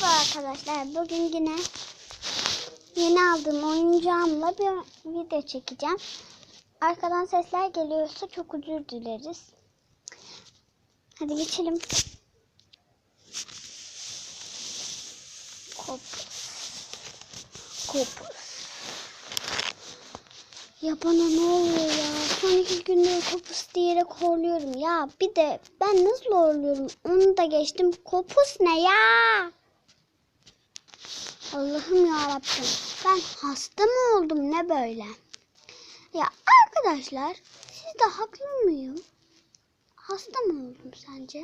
Merhaba arkadaşlar. Bugün yine yeni aldığım oyuncağımla bir video çekeceğim. Arkadan sesler geliyorsa çok özür dileriz. Hadi geçelim. Kopuz. Kopuz. Ya bana ne oluyor ya? Son iki gündür kopuz diyerek horluyorum. Ya bir de ben nasıl horluyorum? Onu da geçtim. Kopuz ne ya? Allah'ım ya Rabbim. Ben hasta mı oldum ne böyle? Ya arkadaşlar siz de haklı mıyım? Hasta mı oldum sence?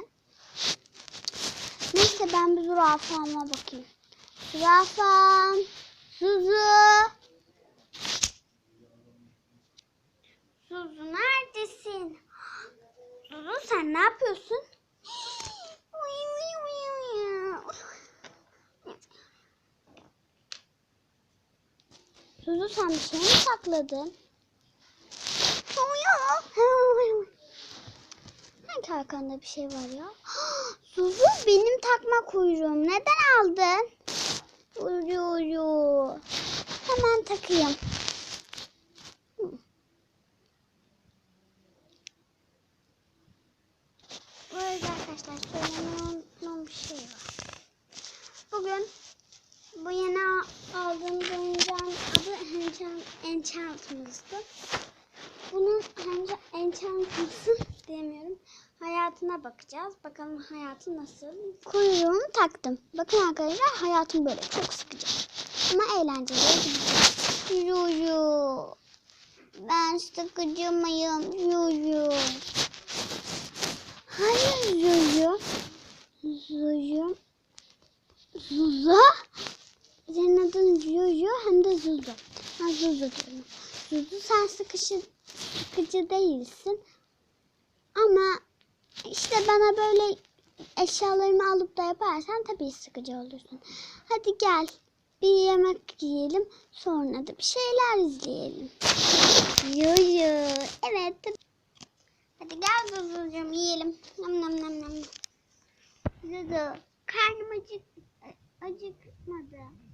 Neyse ben bir zürafama bakayım. Zürafam. Zuzu. Zuzu neredesin? Zuzu sen ne yapıyorsun? Sen bir şey mi sakladın? Hangi arkanda bir şey var ya? Zuzu benim takma kuyruğum. Neden aldın? Uyu uyu. Hemen takayım. Hı. Bu arada arkadaşlar söylemeyi unuttuğum bir şey var. Bugün bu yeni al- aldığım oyuncağın adı Enchant, Enchantments'tı. Bunun Enchant, Enchantments'ın diyemiyorum. Hayatına bakacağız. Bakalım hayatı nasıl. Kuyruğunu taktım. Bakın arkadaşlar hayatım böyle çok sıkıcı. Ama eğlenceli. Yuyu. Ben sıkıcı mıyım? Yuyu. Hayır Yuyu. Yuyu. Zuzu. Senin adın Yuyu hem de Zuzu. Ha Zuzu. Zuzu sen sıkıcı, sıkıcı değilsin. Ama işte bana böyle eşyalarımı alıp da yaparsan tabii sıkıcı olursun. Hadi gel bir yemek yiyelim sonra da bir şeyler izleyelim. Yuyu. Evet. Hadi gel Zuzucuğum yiyelim. Nam nam nam nam. Zuzu karnım acık acıkmadı.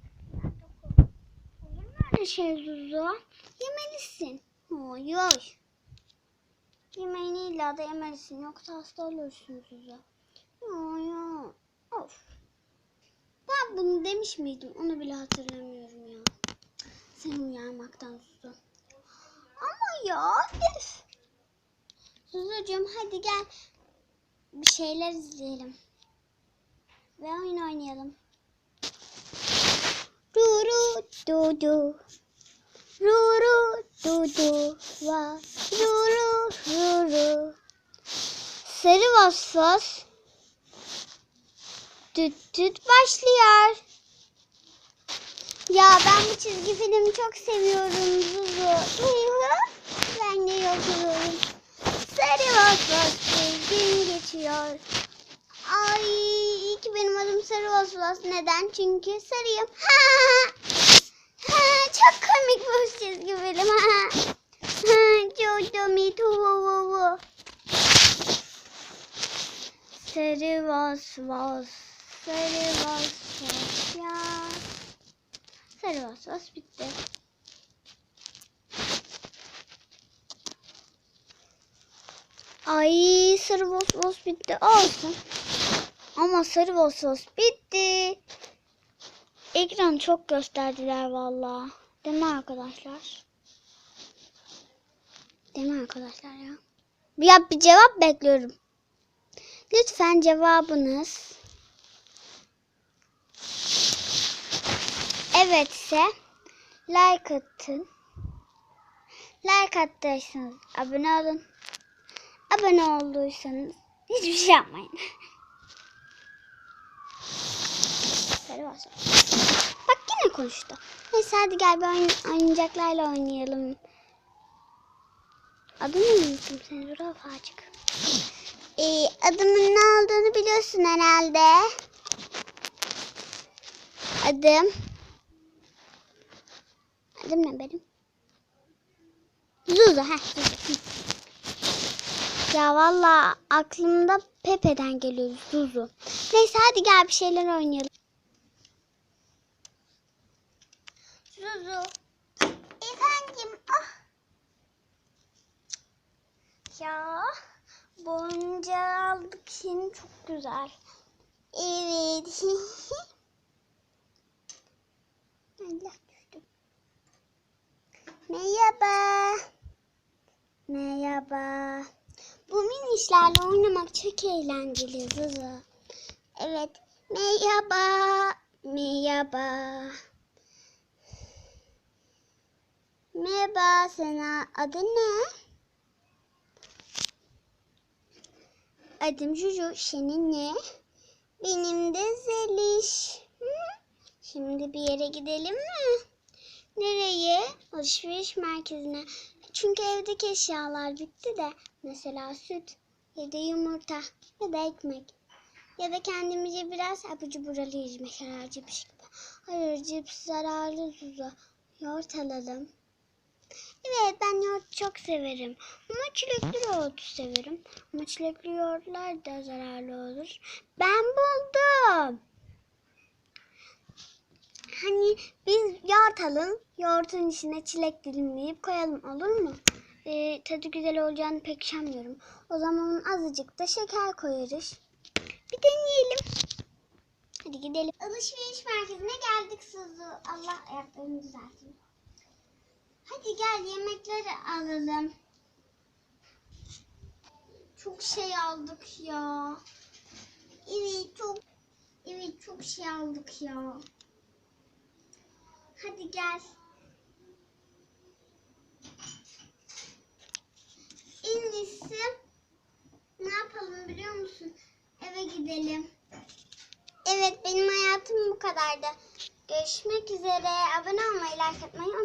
Olur mu öyle şey Zuzu? Yemelisin. Oy oy. Yemeğini illa da yemelisin. Yoksa hasta olursun Zuzu. Oy oy. Of. Ben bunu demiş miydim? Onu bile hatırlamıyorum ya. Seni uyarmaktan Zuzu. Ama ya. Üf. Zuzucuğum hadi gel. Bir şeyler izleyelim. Ve oyun oynayalım. Ruru du du. Ruru du du. Va. Ruru ruru. Sarı vasfas. Düt düt başlıyor. Ya ben bu çizgi filmi çok seviyorum Zuzu. Ben de yapıyorum. Sarı vasfas bir gün geçiyor. Ay iyi ki benim adım Sarı Vasfas. Neden? Çünkü sarıyım. Ha! Ha, çok komik bu çizgi film. Ha! Ha, çok komik. Hu, hu, hu. Sarı Vasfas. Sarı Vasfas ya. Sarı Vasfas bitti. Ay sarı Vasfas bitti. Olsun. Ama sarı Vasfas bitti. Ekran çok gösterdiler valla. Değil mi arkadaşlar? Değil mi arkadaşlar ya? Ya bir cevap bekliyorum. Lütfen cevabınız evetse like atın. Like attıysanız abone olun. Abone olduysanız hiçbir şey yapmayın. Sarı olsun. Bak yine konuştu. Neyse hadi gel bir oyun, oyuncaklarla oynayalım. Adını unuttum seni zürafacık. Ee, adımın ne olduğunu biliyorsun herhalde. Adım. Adım ne benim? Zuzu. Heh, Zuzu. Ya valla aklımda Pepe'den geliyor Zuzu. Neyse hadi gel bir şeyler oynayalım. Senin çok güzel. Evet. Allah düştüm. Merhaba. Merhaba. Bu minişlerle oynamak çok eğlenceli Zuzu. Evet. Merhaba. Merhaba. Merhaba sana. Adın ne? Adım Juju. Senin ne? Benim de Zeliş. Şimdi bir yere gidelim mi? Nereye? Alışveriş merkezine. Çünkü evdeki eşyalar bitti de. Mesela süt ya da yumurta ya da ekmek. Ya da kendimize biraz abur cubur alırız mesela cips gibi. Hayır cips zararlı Zuzu. Yoğurt alalım. Evet ben yoğurt çok severim. Ama çilekli yoğurt severim. Ama çilekli yoğurtlar da zararlı olur. Ben buldum. Hani biz yoğurt alalım. Yoğurtun içine çilek dilimleyip koyalım olur mu? Ee, tadı güzel olacağını pek sanmıyorum. O zaman azıcık da şeker koyarız. Bir deneyelim. Hadi gidelim. Alışveriş merkezine geldik Suzu. Allah ayaklarını düzeltin. Hadi gel yemekleri alalım. Çok şey aldık ya. Evet çok evet çok şey aldık ya. Hadi gel. En iyisi ne yapalım biliyor musun? Eve gidelim. Evet benim hayatım bu kadardı. Görüşmek üzere. Abone olmayı, like atmayı unutmayın.